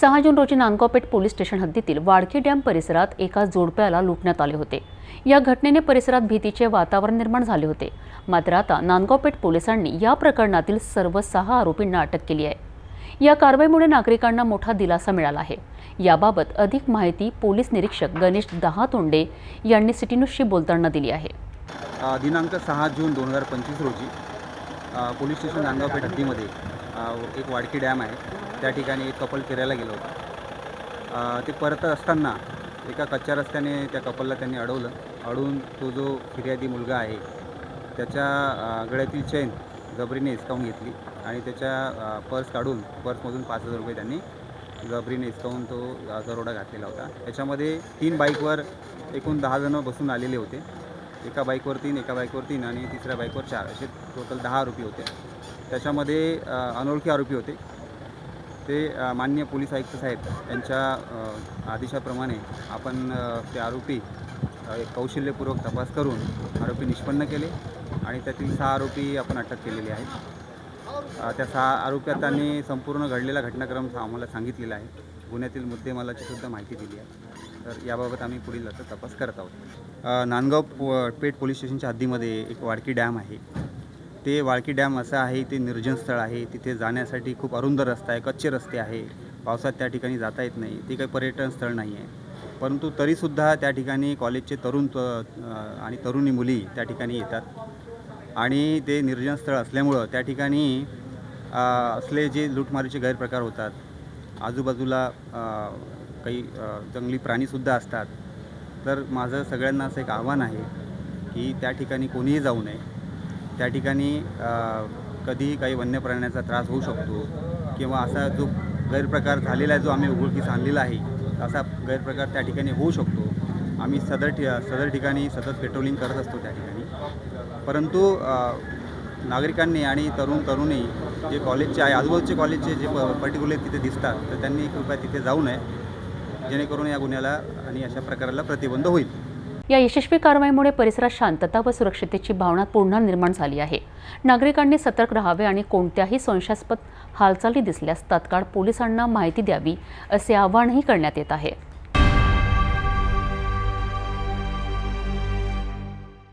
सहा जून रोजी Nandgaon Peth police station हद्दीतील वाडकी डॅम परिसरात एका जोडप्याला लुटण्यात आले होते. या घटनेने परिसरात भीतीचे वातावरण निर्माण झाले होते. मात्र आता नांदगावपेठ पोलिसांनी या प्रकरणातील सर्व सहा आरोपींना अटक केली आहे. या कारवाईमुळे नागरिकांना मोठा दिलासा मिळाला आहे. याबाबत अधिक माहिती पोलीस निरीक्षक गणेश दहातोंडे यांनी सिटी न्यूजशी बोलताना दिली आहे. दिनांक सहा जून दोन हजार पंचवीस रोजी पोलीस स्टेशन नांदगावपेठ हद्दीमध्ये एक वाडकी डॅम आहे. त्या ठिकाणी एक कपल फिरायला गेलं होतं. ते परत असताना एका कच्च्या रस्त्याने त्या कपलला त्यांनी अडवलं. अडवून तो जो फिर्यादी मुलगा आहे त्याच्या गळ्यातील चेन जबरीने हिसकावून घेतली आणि त्याच्या पर्स काढून पर्समधून पाच हजार रुपये त्यांनी जबरीने हिसकावून तो दरोडा घातलेला होता. त्याच्यामध्ये तीन बाईकवर एकूण दहा जणं बसून आलेले होते. एका बाईकवर तीन एका बाईकवर तीन आणि तिसऱ्या बाईकवर चार असे टोटल दहा रुपये होते. त्याच्यामध्ये अनोळखी आरोपी होते. ते मान्य माननीय पोलीस आयुक्त साहेब यांच्या आदेशाप्रमाणे आपण ते आरोपी एक कौशल्यपूर्वक तपास करून आरोपी निष्पन्न केले आणि त्यातील सहा आरोपी आपण अटक केलेले आहेत. त्या सहा आरोप्यांनी संपूर्ण घडलेला घटनाक्रम आम्हाला सांगितलेला आहे. गुन्ह्यातील मुद्देमालाची सुद्धा माहिती दिली आहे. तर याबाबत आम्ही पुढील आता तपास करत आहोत. नांदगाव पो पेठ पोलीस स्टेशनच्या हद्दीमध्ये एक वाडकी डॅम आहे. ते वाळकी डॅम असं आहे ते निर्जन स्थळ आहे. तिथे जाण्यासाठी खूप अरुंद रस्ता आहे कच्चे रस्ते आहे. पावसात त्या ठिकाणी जाता येत नाही. ते काही पर्यटन स्थळ नाही आहे परंतु तरीसुद्धा त्या ठिकाणी कॉलेजचे तरुण त आणि तरुणी मुली त्या ठिकाणी येतात. आणि ते निर्जन स्थळ असल्यामुळं त्या ठिकाणी असले जे लूटमारीचे गैरप्रकार होतात आजूबाजूला काही जंगली प्राणीसुद्धा असतात. तर माझं सगळ्यांना असं एक आव्हान आहे की त्या ठिकाणी कोणीही जाऊ नये. त्या ठिकाणी कधीही काही वन्य प्राण्याचा त्रास होऊ शकतो किंवा असा जो गैरप्रकार झालेला आहे जो आम्ही उघडकीस आणलेला आहे असा गैरप्रकार त्या ठिकाणी होऊ शकतो. आम्ही सदर ठि सदर ठिकाणी सतत पेट्रोलिंग करत असतो त्या ठिकाणी. परंतु नागरिकांनी आणि तरुण तरुणी जे कॉलेजचे आहे आजूबाजूचे कॉलेजचे जे प पर्टिक्युलर तिथे दिसतात तर त्यांनी कृपया तिथे जाऊ नये. जेणेकरून या गुन्ह्याला आणि अशा प्रकाराला प्रतिबंध होईल. या यशस्वी कारवाईमुळे परिसरात शांतता व सुरक्षितेची भावना पुन्हा निर्माण झाली आहे. नागरिकांनी सतर्क राहावे आणि कोणत्याही संशयास्पद हालचाली दिसल्यास तत्काळ पोलिसांना माहिती द्यावी असे आवाहनही करण्यात येत आहे.